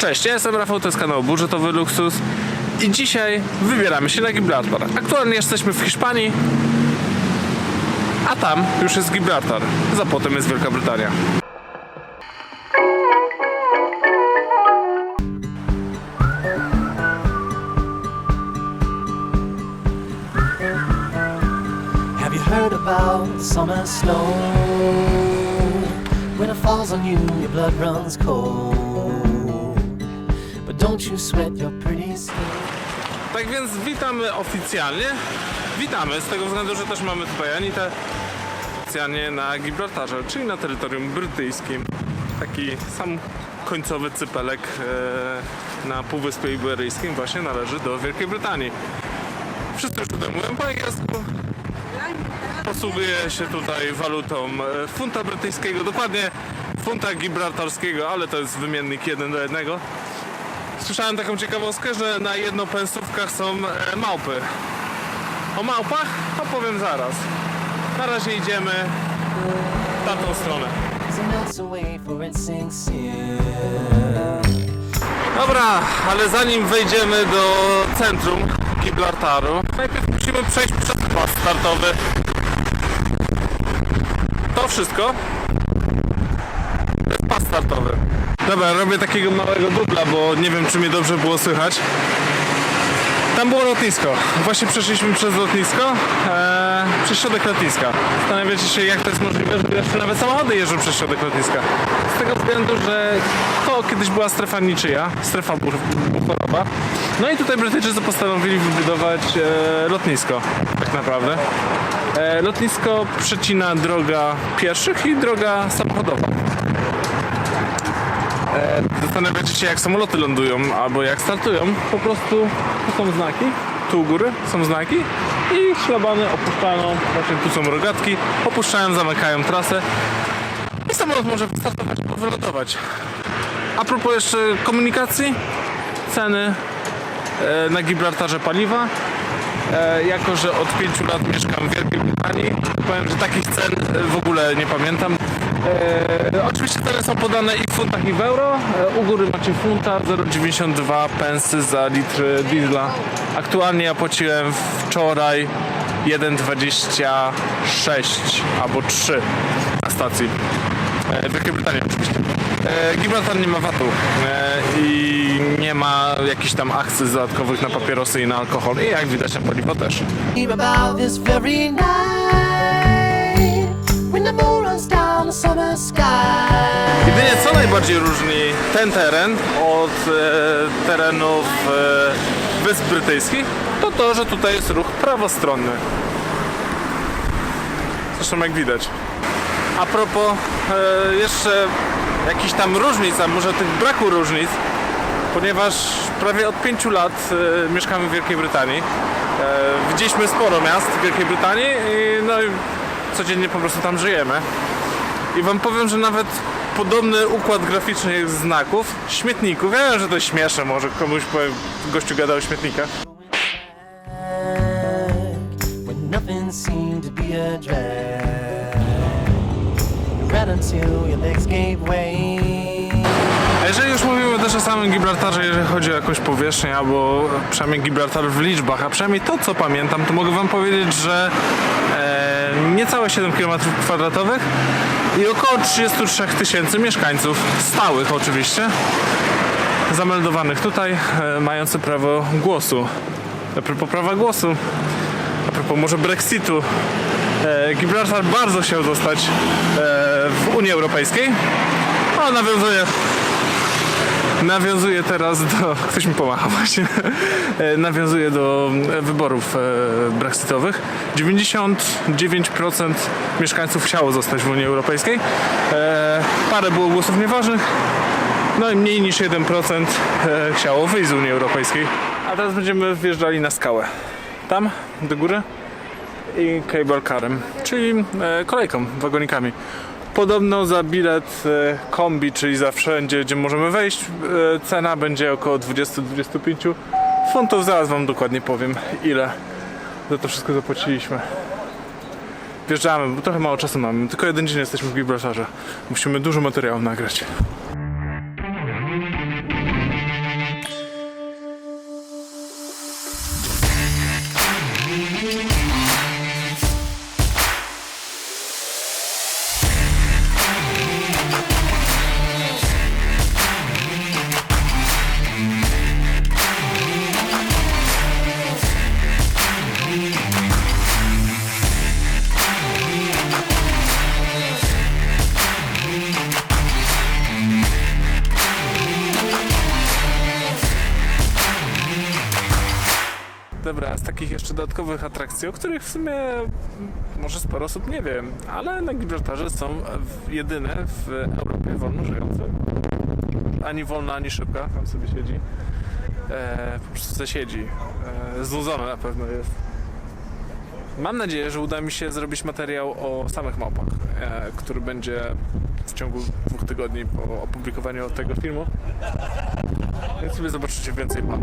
Cześć, ja jestem Rafał, to jest kanał Budżetowy Luksus i dzisiaj wybieramy się na Gibraltar. Aktualnie jesteśmy w Hiszpanii, a tam już jest Gibraltar, za potem jest Wielka Brytania. Have you heard about summer snow? When it falls on you, your blood runs cold. Don't you sweat your pretty skin. Tak więc witamy oficjalnie. Witamy z tego względu, że też mamy tutaj Anitę oficjalnie na Gibraltarze, czyli na terytorium brytyjskim. Taki sam końcowy cypelek e, na Półwyspie Iberyjskim właśnie należy do Wielkiej Brytanii. Wszyscy już tutaj mówią po angielsku. Posługuje się tutaj walutą e, funta brytyjskiego, dokładnie funta gibraltarskiego, ale to jest wymiennik jeden do jednego. Słyszałem taką ciekawostkę, że na jednopensówkach są e, małpy. O małpach opowiem zaraz. Na razie idziemy w tamtą stronę. Dobra, ale zanim wejdziemy do centrum Gibraltaru, najpierw musimy przejść przez pas startowy. To wszystko. To jest pas startowy. Dobra, robię takiego małego dubla, bo nie wiem, czy mnie dobrze było słychać. Tam było lotnisko. Właśnie przeszliśmy przez lotnisko, e, przez środek lotniska. Zastanawiacie się, jak to jest możliwe, że jeszcze nawet samochody jeżdżą przez środek lotniska. Z tego względu, że to kiedyś była strefa niczyja, strefa buforowa. No i tutaj Brytyjczycy postanowili wybudować e, lotnisko, tak naprawdę. E, lotnisko przecina droga pieszych i droga samochodowa. E, Zastanawiacie się, jak samoloty lądują albo jak startują. Po prostu tu są znaki, tu u góry są znaki i szlabany opuszczają, właśnie tu są rogatki, opuszczają, zamykają trasę i samolot może wystartować albo wylądować. A propos jeszcze komunikacji, ceny e, na Gibraltarze paliwa. E, jako, że od 5 lat mieszkam w Wielkiej Brytanii, powiem, że takich cen w ogóle nie pamiętam. E, oczywiście ceny są podane i w funtach i w euro. E, u góry macie funta, 0,92 pensy za litr diesla. Aktualnie ja płaciłem wczoraj 1,26 albo 3 na stacji. E, Wielkiej Brytanii oczywiście. Gibraltar nie ma VAT-u i nie ma jakichś tam akcyz dodatkowych na papierosy i na alkohol i jak widać na paliwo też. About this very night najbardziej różni ten teren od e, terenów e, Wysp Brytyjskich, to to, że tutaj jest ruch prawostronny. Zresztą jak widać. A propos e, jeszcze jakichś tam różnic, a może tych braku różnic, ponieważ prawie od pięciu lat e, mieszkamy w Wielkiej Brytanii. E, widzieliśmy sporo miast w Wielkiej Brytanii i no i codziennie po prostu tam żyjemy. I wam powiem, że nawet podobny układ graficzny znaków, śmietników. Ja wiem, że to jest śmieszne, może komuś powiem, gościu gada o śmietnikach. a jeżeli już mówimy też o samym Gibraltarze, jeżeli chodzi o jakąś powierzchnię, albo przynajmniej Gibraltar w liczbach, a przynajmniej to, co pamiętam, to mogę wam powiedzieć, że niecałe 7 km i około 33 tysięcy mieszkańców, stałych oczywiście, zameldowanych tutaj, e, mający prawo głosu. A propos prawa głosu, a propos może Brexitu, e, Gibraltar bardzo chciał zostać e, w Unii Europejskiej. O, nawiązuje Nawiązuje teraz do. Ktoś mi pomacha właśnie. E, Nawiązuje do e, wyborów e, brexitowych. 99% mieszkańców chciało zostać w Unii Europejskiej. Parę było głosów nieważnych. No i mniej niż 1% e, chciało wyjść z Unii Europejskiej. A teraz będziemy wjeżdżali na skałę. Tam, do góry i cable carem, czyli kolejką, wagonikami. Podobno za bilet e, kombi, czyli za wszędzie, gdzie możemy wejść, e, cena będzie około 20-25 funtów. Zaraz Wam dokładnie powiem, ile za to wszystko zapłaciliśmy. Wjeżdżamy, bo trochę mało czasu mamy. Tylko jeden dzień jesteśmy w Gibraltarze. Musimy dużo materiału nagrać. Takich jeszcze dodatkowych atrakcji, o których w sumie może sporo osób nie wiem, ale na Gibraltarze są jedyne w Europie wolno żyjące. Ani wolna, ani szybka, tam sobie siedzi. E, po prostu se siedzi. E, na pewno jest. Mam nadzieję, że uda mi się zrobić materiał o samych małpach, e, który będzie w ciągu dwóch tygodni po opublikowaniu tego filmu. Więc sobie zobaczycie więcej map.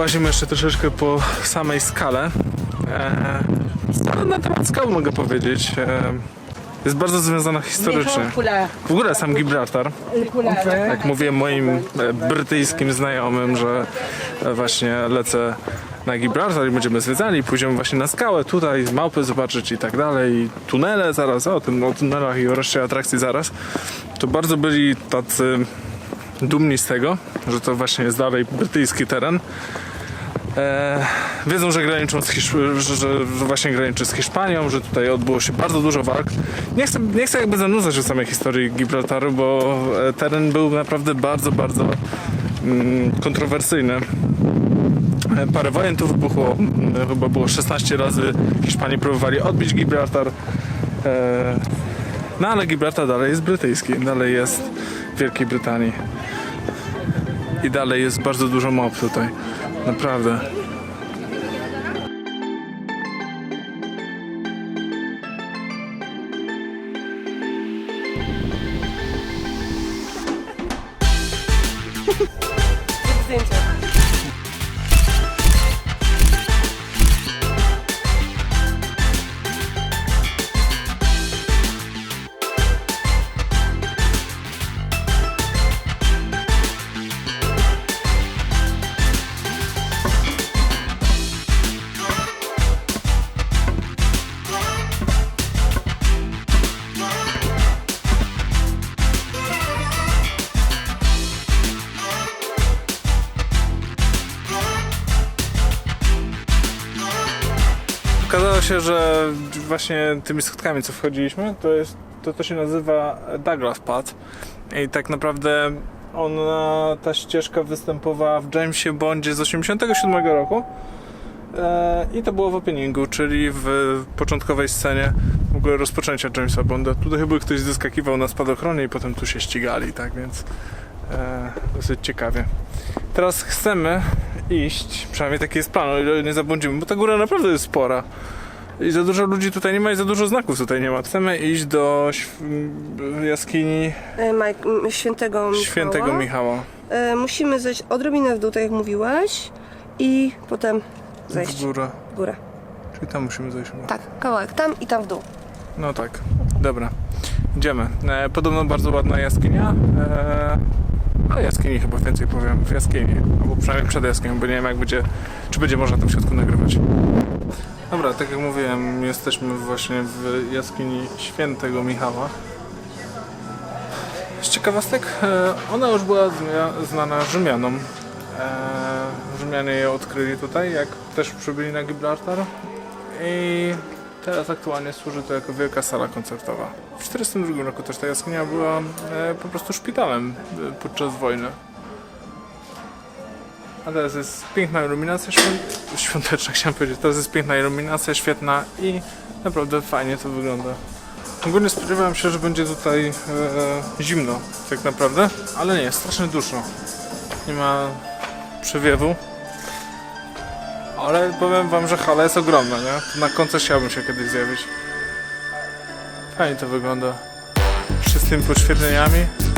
Połazimy jeszcze troszeczkę po samej skale. E, no, na temat skał mogę powiedzieć. E, jest bardzo związana historycznie. W ogóle sam Gibraltar, jak mówiłem moim e, brytyjskim znajomym, że właśnie lecę na Gibraltar i będziemy zwiedzali, pójdziemy właśnie na skałę, tutaj małpy zobaczyć i tak dalej, i tunele zaraz, o tym o tunelach i o reszcie atrakcji zaraz, to bardzo byli tacy dumni z tego, że to właśnie jest dalej brytyjski teren. E, wiedzą, że graniczą z Hisz- że, że, właśnie graniczy z Hiszpanią, że tutaj odbyło się bardzo dużo walk. Nie chcę, nie chcę jakby zanudzać o samej historii Gibraltaru, bo e, teren był naprawdę bardzo, bardzo mm, kontrowersyjny. E, Parę wojen tu wybuchło, mm, chyba było 16 razy Hiszpanie próbowali odbić Gibraltar. E, no ale Gibraltar dalej jest brytyjski, dalej jest w Wielkiej Brytanii. I dalej jest bardzo dużo mop tutaj. Naprawdę. Się, że właśnie tymi schodkami, co wchodziliśmy, to jest to, to się nazywa Douglas Path. I tak naprawdę ona, ta ścieżka występowała w Jamesie Bondzie z 87 roku. E, I to było w openingu, czyli w początkowej scenie w ogóle rozpoczęcia Jamesa Bonda. Tutaj chyba ktoś zeskakiwał na spadochronie i potem tu się ścigali, tak więc e, dosyć ciekawie. Teraz chcemy iść, przynajmniej taki jest plan, o ile nie zabłądzimy, bo ta góra naprawdę jest spora. I za dużo ludzi tutaj nie ma i za dużo znaków tutaj nie ma. Chcemy iść do jaskini E, m, świętego Michała. świętego Michała. E, musimy zejść odrobinę w dół, tak jak mówiłaś. I potem zejść W górę. w górę. Czyli tam musimy zejść. chyba. Tak, kawałek tam i tam w dół. No tak, dobra. Idziemy. E, podobno bardzo ładna jaskinia. E, a jaskini chyba więcej powiem. W jaskini. Albo przynajmniej przed jaskinią, bo nie wiem jak będzie, czy będzie można tam w środku nagrywać. Dobra, tak jak mówiłem, jesteśmy właśnie w jaskini świętego Michała. Z ciekawostek, e, ona już była zna- znana Rzymianom. E, Rzymianie ją odkryli tutaj, jak też przybyli na Gibraltar. I teraz aktualnie służy to jako wielka sala koncertowa. W 1942 roku też ta jaskinia była e, po prostu szpitalem podczas wojny. A teraz jest piękna iluminacja świąt... świąteczna, chciałem powiedzieć. Teraz jest piękna iluminacja, świetna i naprawdę fajnie to wygląda. Ogólnie spodziewałem się, że będzie tutaj e, zimno, tak naprawdę, ale nie, strasznie duszno. Nie ma przewiewu. Ale powiem wam, że hala jest ogromna, nie? Na koncert chciałbym się kiedyś zjawić. Fajnie to wygląda. Jeszcze z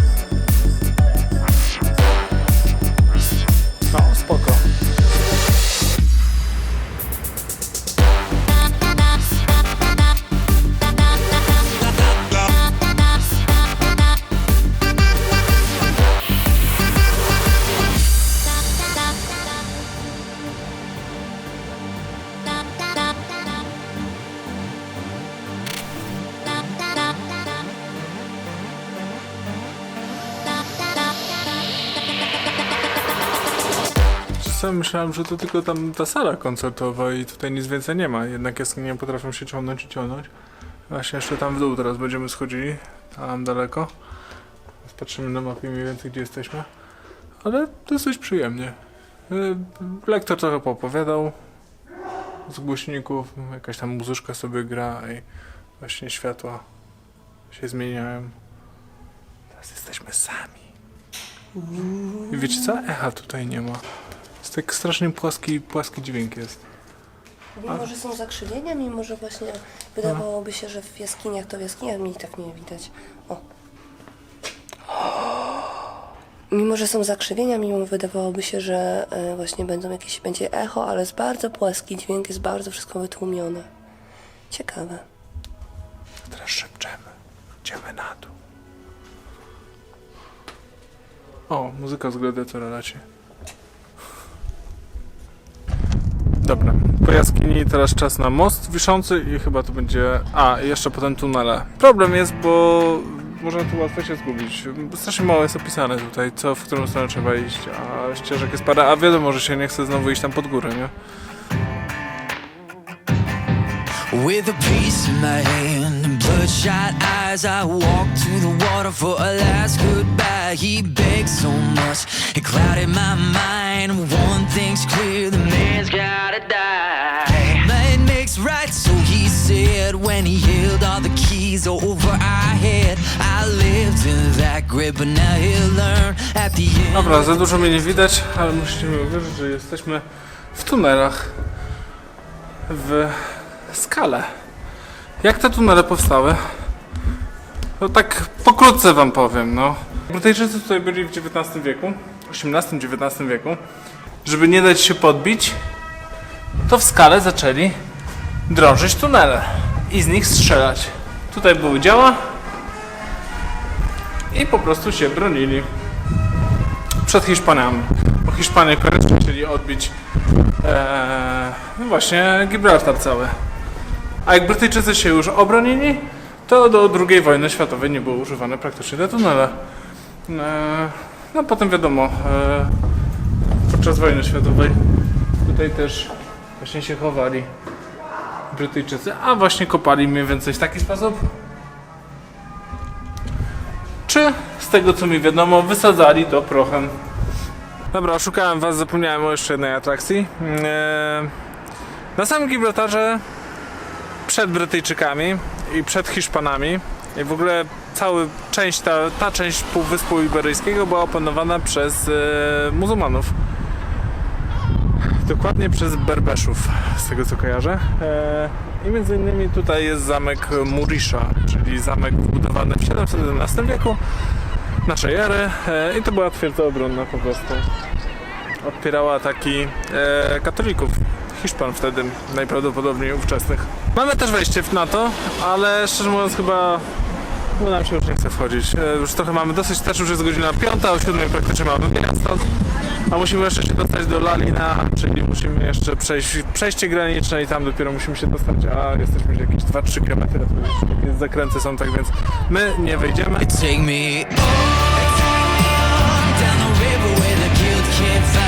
myślałem, że to tylko tam ta sala koncertowa i tutaj nic więcej nie ma. Jednak jaskinie potrafią się ciągnąć i ciągnąć. Właśnie jeszcze tam w dół teraz będziemy schodzili, tam daleko. Patrzymy na mapie mniej więcej, gdzie jesteśmy. Ale dosyć przyjemnie. Y, Lektor trochę poopowiadał z głośników, jakaś tam muzyczka sobie gra i właśnie światła się zmieniają. Teraz jesteśmy sami. I wiecie co? Echa tutaj nie ma. Jest tak strasznie płaski, płaski dźwięk jest. Mimo, że są zakrzywienia, mimo, że właśnie wydawałoby się, że w jaskiniach to w jaskiniach mi tak nie widać. O. Mimo, że są zakrzywienia, mimo wydawałoby się, że e, właśnie będą jakieś, będzie echo, ale jest bardzo płaski dźwięk, jest bardzo wszystko wytłumione. Ciekawe. Teraz szepczemy. Idziemy na dół. O, muzyka z gladiatora leci. Dobra, po jaskini teraz czas na most wiszący i chyba to będzie... A, jeszcze potem tunele. Problem jest, bo można tu łatwo się zgubić. Strasznie mało jest opisane tutaj, co, w którą stronę trzeba iść, a ścieżek jest parę, a wiadomo, że się nie chce znowu iść tam pod górę, nie? With a piece in my hand and bloodshot eyes, I walk to the water for a last goodbye. He begged so much, it clouded my mind. One thing's clear, the man's gotta die. Might makes right, so he said when he held all the keys over our head. I lived in that grip, but now he'll learn at the end. Dobra, za dużo mnie nie widać, ale musicie mi uwierzyć, że jesteśmy w tunelach w skale. Jak te tunele powstały? No tak pokrótce wam powiem, no. Brytyjczycy tutaj byli w XIX wieku, XVIII-XIX wieku. Żeby nie dać się podbić, to w skale zaczęli drążyć tunele i z nich strzelać. Tutaj były działa i po prostu się bronili przed Hiszpanami. Bo Hiszpanie koniecznie chcieli odbić e, no właśnie Gibraltar cały. A jak Brytyjczycy się już obronili, to do II wojny światowej nie było używane praktycznie te tunele. E, no potem wiadomo, e, podczas wojny światowej tutaj też właśnie się chowali Brytyjczycy, a właśnie kopali mniej więcej w taki sposób. Czy z tego co mi wiadomo, wysadzali to prochem. Dobra, oszukałem was, zapomniałem o jeszcze jednej atrakcji. Eee, na samym Gibraltarze przed Brytyjczykami i przed Hiszpanami i w ogóle cała część, ta, ta część Półwyspu Iberyjskiego była opanowana przez e, muzułmanów. Dokładnie przez Berbeszów, z tego co kojarzę. E, I między innymi tutaj jest zamek Murisza, czyli zamek wybudowany w XVII wieku naszej ery e, i to była twierdza obronna po prostu. Odpierała taki e, katolików, Hiszpan wtedy, najprawdopodobniej ówczesnych. Mamy też wejście w NATO, ale szczerze mówiąc chyba no nam się już nie chce wchodzić. E, już trochę mamy dosyć, też już jest godzina piąta, o siódmej praktycznie mamy wyjazd stąd. A musimy jeszcze się dostać do Lalina, czyli musimy jeszcze przejść przejście graniczne i tam dopiero musimy się dostać, a jesteśmy jakieś 2-3 km, to już takie zakręty są, tak więc my nie wejdziemy. Take me on, down the river where the kids